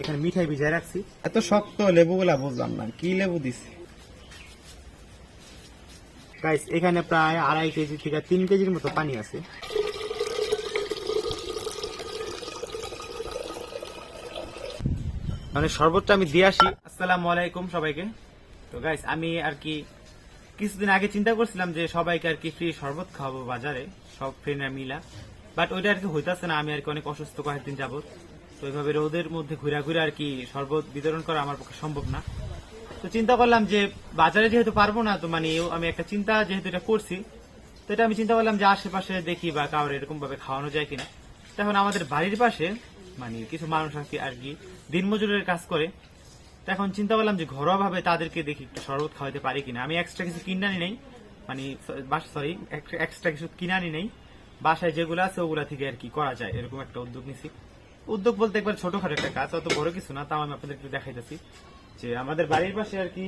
এখানে মিঠাই ভিজায় রাখছি। এত শক্ত লেবুগুলা বুঝলাম না কি লেবু দিছে? গাইস এখানে প্রায় আড়াই কেজি থেকে তিন কেজির মতো পানি আছে। মানে শরবতটা আমি দিয়ে আসি। আসসালামু আলাইকুম সবাইকে। তো গাইস আমি আর কি কিছুদিন আগে চিন্তা করছিলাম যে সবাইকে আর কি ফ্রি শরবত খাওয়াবো বাজারে সব ফ্রেন্ডরা মিলা। বাট ওইটা আর কি হইতাছে না আমি আর কি অনেক অসুস্থ কয়েকদিন যাবত তো এইভাবে রোদের মধ্যে ঘুরা ঘুরে আর কি শরবত বিতরণ করা আমার পক্ষে সম্ভব না। তো চিন্তা করলাম যে বাজারে যেহেতু পারব না, তো মানে আমি একটা চিন্তা যেহেতু এটা করছি, তো এটা আমি চিন্তা করলাম যে আশেপাশে দেখি বা কারোর এরকম ভাবে খাওয়ানো যায় কিনা। তখন আমাদের বাড়ির পাশে মানে কিছু মানুষ আর কি আর কি দিনমজুরের কাজ করে। এখন চিন্তা করলাম যে ঘরোয়া ভাবে তাদেরকে দেখি একটু শরবত খাওয়াতে পারি কিনা। আমি এক্সট্রা কিছু কিনে আনি নেই মানে সরি এক্সট্রা কিছু কিনে আনি নেই। বাসায় যেগুলো আছে ওগুলা থেকে আর কি করা যায়, এরকম একটা উদ্যোগ নিছি। উদ্যোগ বলতে একবার ছোটখাটো একটা কাজ, অত বড় কিছু না, তাও আমি আপনাদের একটু দেখাইতেছি যে আমাদের বাড়ির পাশে আর কি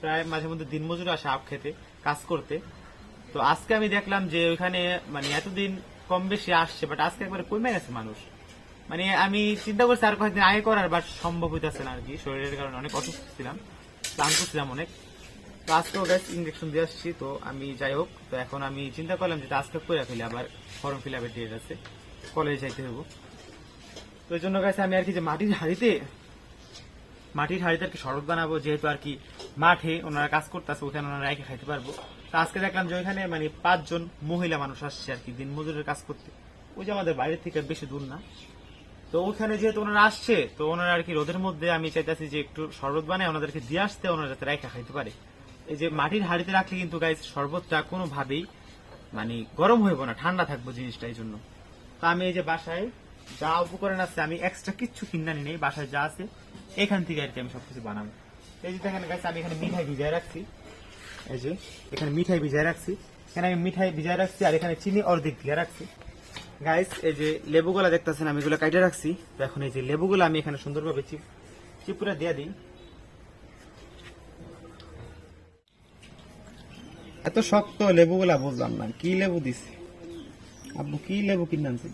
প্রায় মাঝে মধ্যে দিনমজুর আসে আপ খেতে, কাজ করতে। তো আজকে আমি দেখলাম যে ওইখানে মানে এতদিন কম বেশি আসছে বাট আজকে একবারে কমে গেছে মানুষ। মানে আমি চিন্তা করছি আর কয়েকদিন আগে করার বাট সম্ভব হইতেছে না আর কি। শরীরের কারণে অনেক অসুস্থ ছিলাম, ক্লান্ত ছিলাম অনেক। তো আজকেও গ্যাস ইঞ্জেকশন দিয়ে আসছি, তো আমি যাই হোক, তো এখন আমি চিন্তা করলাম যে আজকে করে ফেলি, আবার ফর্ম ফিল আপের ডেট আছে, কলেজে যাইতে হব তো এই জন্য গেছে আমি আর কি যে মাটির হাড়িতে মাটির হাড়িতে আর কি শরবত বানাবো, যেহেতু আর কি মাঠে ওনারা কাজ করতেছে, ওখানে ওনারা রেখে খাইতে পারব। তো আজকে দেখলাম যে ওইখানে মানে পাঁচজন মহিলা মানুষ আসছে আর কি, দিন মজুরের কাজ করতে। ওই যে আমাদের বাইরের থেকে বেশি দূর না। তো ওখানে যেহেতু ওনারা আসছে, তো ওনারা আর কি রোদের মধ্যে আমি চাইতেছি যে একটু শরবত বানায় ওনাদেরকে দিয়ে আসতে, ওনারা যাতে রেখে খাইতে পারে। এই যে মাটির হাড়িতে রাখলে কিন্তু গাইজ শরবতটা কোনোভাবেই মানে গরম হইব না, ঠান্ডা থাকব জিনিসটা এই জন্য। তো আমি এই যে বাসায় যা উপকরণ আছে, আমি এক্সট্রা কিচ্ছু কিনে নেই, বাসায় যা আছে, এখান থেকে আর কি আমি সবকিছু বানাবো। এই যে দেখেন গাছ আমি এখানে মিঠাই ভিজায় রাখছি। এই যে, এখানে মিঠাই ভিজায় রাখছি। এখানে আমি মিঠাই ভিজায় রাখছি আর এখানে চিনি অর্ধেক দিয়ে রাখছি। গাইস এই যে লেবুগুলা দেখতেছেন, আমি এগুলো কাটে রাখছি। তো এখন এই যে লেবুগুলো আমি এখানে সুন্দরভাবে চিপ চিপুরা দিয়ে দিই। এত শক্ত লেবুগুলা বুঝলাম না, কি লেবু দিছে? আব্বু, কি লেবু কিনে আনছে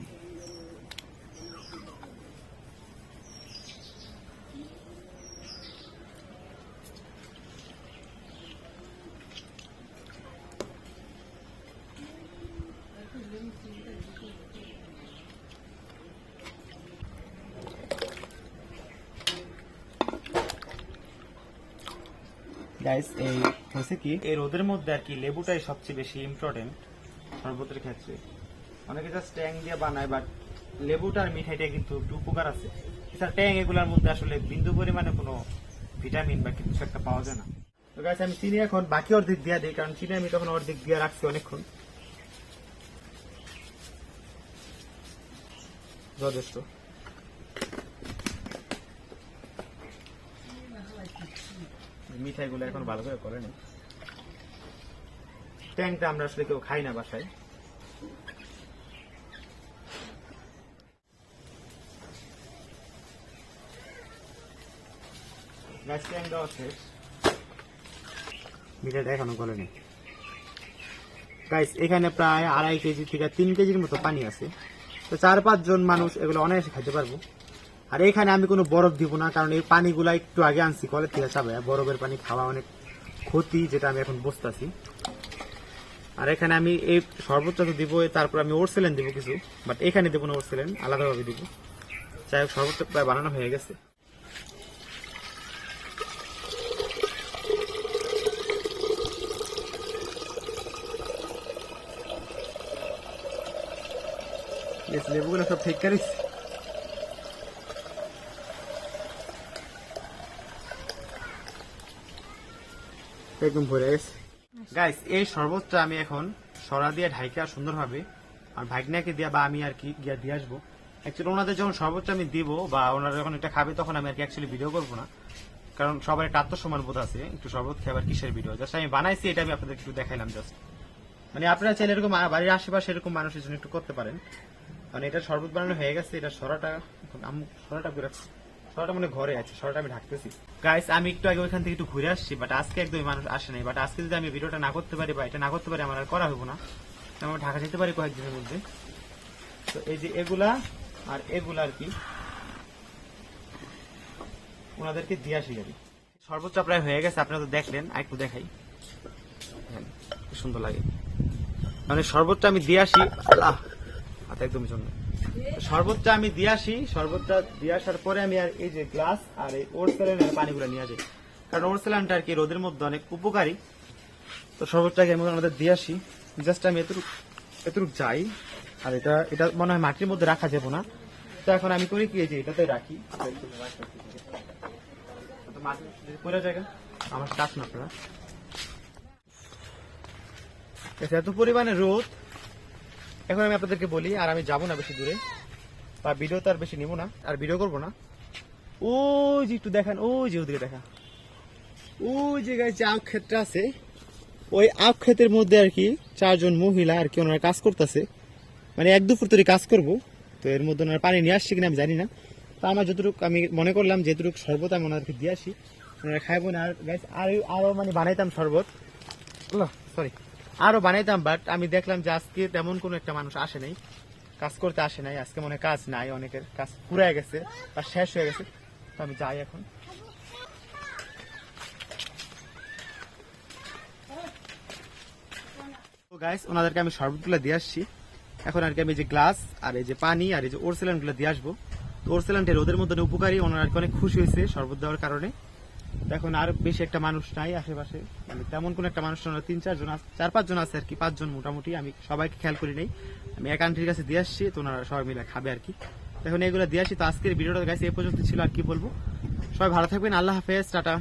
গাইস এই হয়েছে কি? এই রোদের মধ্যে আর কি লেবুটাই সবচেয়ে বেশি ইম্পর্টেন্ট শরবতের ক্ষেত্রে। অনেকে জাস্ট ট্যাং দিয়ে বানায় বাট লেবুটা আর মিঠাইটা কিন্তু একটু উপকার আছে। এছাড়া ট্যাং এগুলোর মধ্যে আসলে বিন্দু পরিমাণে কোনো ভিটামিন বা কিছু একটা পাওয়া যায় না। তো গাইস আমি চিনি এখন, বাকি অর্ধেক দিয়ে দিই, কারণ চিনি আমি তখন অর্ধেক দিয়ে রাখছি অনেকক্ষণ। যথেষ্ট। মিঠাইগুলো এখন ভালো করে করে নি। ট্যাংটা আমরা আসলে কেউ খাই না বাসায়। ট্যাং মিঠাইটা এখনও গাইস এখানে প্রায় আড়াই কেজি থেকে তিন কেজির মতো পানি আছে। তো চার পাঁচজন মানুষ এগুলো অনায়াসে খাইতে পারব। আর এখানে আমি কোনো বরফ দিব না, কারণ এই পানিগুলা একটু আগে আনছি কলের থেকে চাবে বরফের পানি খাওয়া অনেক ক্ষতি, যেটা আমি এখন বুঝতেছি। আর এখানে আমি এই শরবতটা তো দিব তারপর আমি ওরসেলেন দিব কিছু, বাট এখানে দেবো না ওরসেলেন, আলাদাভাবে দিব। যাই হোক শরবতটা প্রায় বানানো হয়ে গেছে। লেবুগুলো সব ঠিক করিস একদম ভরে গেছে। গাইস এই শরবতটা আমি এখন সরা দিয়ে ঢাইকা সুন্দরভাবে আর ভাগনাকে দিয়া বা আমি আর কি গিয়া দিয়ে আসব। অ্যাকচুয়ালি ওনাদের যখন শরবতটা আমি দিব বা ওনারা যখন এটা খাবে তখন আমি আর কি অ্যাকচুয়ালি ভিডিও করব না। কারণ সবার একটা আত্মসম্মান বোধ আছে, একটু শরবত খাবার কিসের ভিডিও জাস্ট আমি বানাইছি, এটা আমি আপনাদের একটু দেখাইলাম জাস্ট মানে আপনারা চাইলে এরকম বাড়ির আশেপাশে এরকম মানুষের জন্য একটু করতে পারেন। মানে এটা শরবত বানানো হয়ে গেছে, এটা সরাটা সরাটা করে সরাটা মানে ঘরে আছে, সরাটা আমি ঢাকতেছি। গাইস আমি একটু আগে ওইখান থেকে একটু ঘুরে আসছি বাট আজকে একদমই মানুষ আসে নাই। বাট আজকে যদি আমি ভিডিওটা না করতে পারি বা এটা না করতে পারি, আমার আর করা হব না। আমি ঢাকা যেতে পারি কয়েকদিনের মধ্যে। তো এই যে এগুলা আর এগুলা আর কি, ওনাদেরকে দিয়ে আসি আর। সর্বোচ্চ প্রায় হয়ে গেছে, আপনারা তো দেখলেন একটু দেখাই। কি সুন্দর লাগে। মানে সর্বোচ্চ আমি দিয়ে আসি, আল্লাহ, হাতে একদমই জন্য সর্বোচ্চ আমি দিয়ে আসি সর্বোচ্চটা দিয়ে আসার পরে আমি আর এই যে গ্লাস আর এই ওরসেলেনের পানিগুলো নিয়ে যাই কারণ ওর ওরসেলানটা আর কি রোদের মধ্যে অনেক উপকারী। তো সর্বোচ্চটাকে আমি আমাদের দিয়ে আসি। জাস্ট আমি এতটুকু এতটুকু যাই। আর এটা এটা মনে হয় মাটির মধ্যে রাখা যাব না। তো এখন আমি করি কি যে এটাতে রাখি। পড়ে জায়গা আমার কাজ না আপনারা। এত পরিমাণে রোদ। এখন আমি আপনাদেরকে বলি, আর আমি যাব না বেশি দূরে। বা ভিডিও তো আর বেশি নিব না, আর ভিডিও করব না। ওই যে একটু দেখান, ওই যে ওদিকে দেখা। ওই যে গাছ আখ ক্ষেতটা আছে, ওই আখ ক্ষেতের মধ্যে আর কি চারজন মহিলা আর কি ওনারা কাজ করতেছে। মানে এক দুপুর তৈরি কাজ করব, তো এর মধ্যে ওনারা পানি নিয়ে আসছে কিনা আমি জানি না। তো আমার যতটুকু আমি মনে করলাম যেটুকু শরবত আমি ওনাদেরকে দিয়ে আসি। ওনারা খাইবো না, আর আর আরও মানে বানাইতাম শরবত। সরি আরও বানাইতাম বাট আমি দেখলাম যে আজকে তেমন কোনো একটা মানুষ আসে নাই। কাজ করতে আসে নাই, আজকে মনে কাজ নাই, অনেকের কাজ পুরাই গেছে বা শেষ হয়ে গেছে। তো আমি যাই এখন। গাইস ওনাদেরকে আমি শরবতগুলো দিয়ে আসছি। এখন আর কি আমি যে গ্লাস আর এই যে পানি আর এই যে ওরসেলানগুলো দিয়ে আসব। তো ওরসেলানটা রোদের মধ্যে উপকারী, ওনারা অনেক খুশি হয়েছে শরবত দেওয়ার কারণে। এখন আর বেশি একটা মানুষ নাই আশেপাশে। মানে তেমন কোন একটা মানুষ না তিন, চারজন চার, পাঁচজন আছে আর কি, পাঁচজন মোটামুটি। আমি সবাইকে খেয়াল করি নাই। আমি এক আন্টির কাছে দিয়ে আসছি, তো ওনারা সবাই মিলে খাবে আর কি। এখন এগুলো দিয়ে আসি। তো আজকের ভিডিওটা গাইছে এ পর্যন্ত ছিল আর কি বলব। সবাই ভালো থাকবেন, আল্লাহ হাফেজ, টাটা।